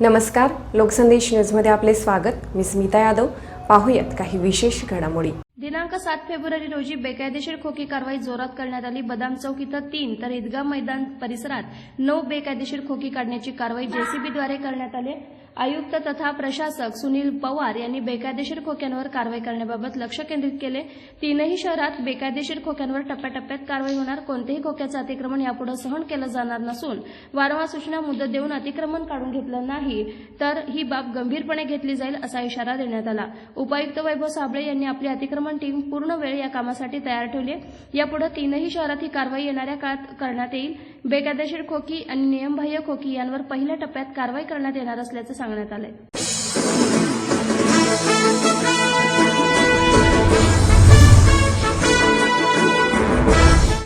नमस्कार लोकसंदेश न्यूजमध्ये आपले स्वागत. मी स्मिता यादव. पाहूयात काही विशेष घडामोडी. दिनांक सात फेब्रुवारी रोजी बेकायदेशीर खोकी कारवाई जोरात करण्यात आली. बदाम चौक इथं तीन तर ईदगाह मैदान परिसरात नऊ बेकायदेशीर खोकी काढण्याची कारवाई जेसीबीद्वारे करण्यात आली आयुक्त तथा प्रशासक सुनील पवार यांनी बेकायदेशीर खोक्यांवर कारवाई करण्याबाबत लक्ष केंद्रित केले. तीनही शहरात बेकायदेशीर खोक्यांवर टप्प्याटप्प्यात कारवाई होणार. कोणत्याही खोक्याचं अतिक्रमण यापुढे सहन केलं जाणार नसून वारंवार सूचना मुदत देऊन अतिक्रमण काढून घेतलं नाही तर ही बाब गंभीरपणे घेतली जाईल असा इशारा देण्यात आला. उपायुक्त वैभव साबळे यांनी आपली अतिक्रमण टीम पूर्ण वेळ या कामासाठी तयार ठेवली यापुढे तीनही शहरात ही कारवाई येणाऱ्या काळात करण्यात येईल. बेकायदेशीर खोकी आणि नियमबाह्य खोकी यांवर पहिल्या टप्प्यात कारवाई करण्यात येणार असल्याचं सांगण्यात आलंय.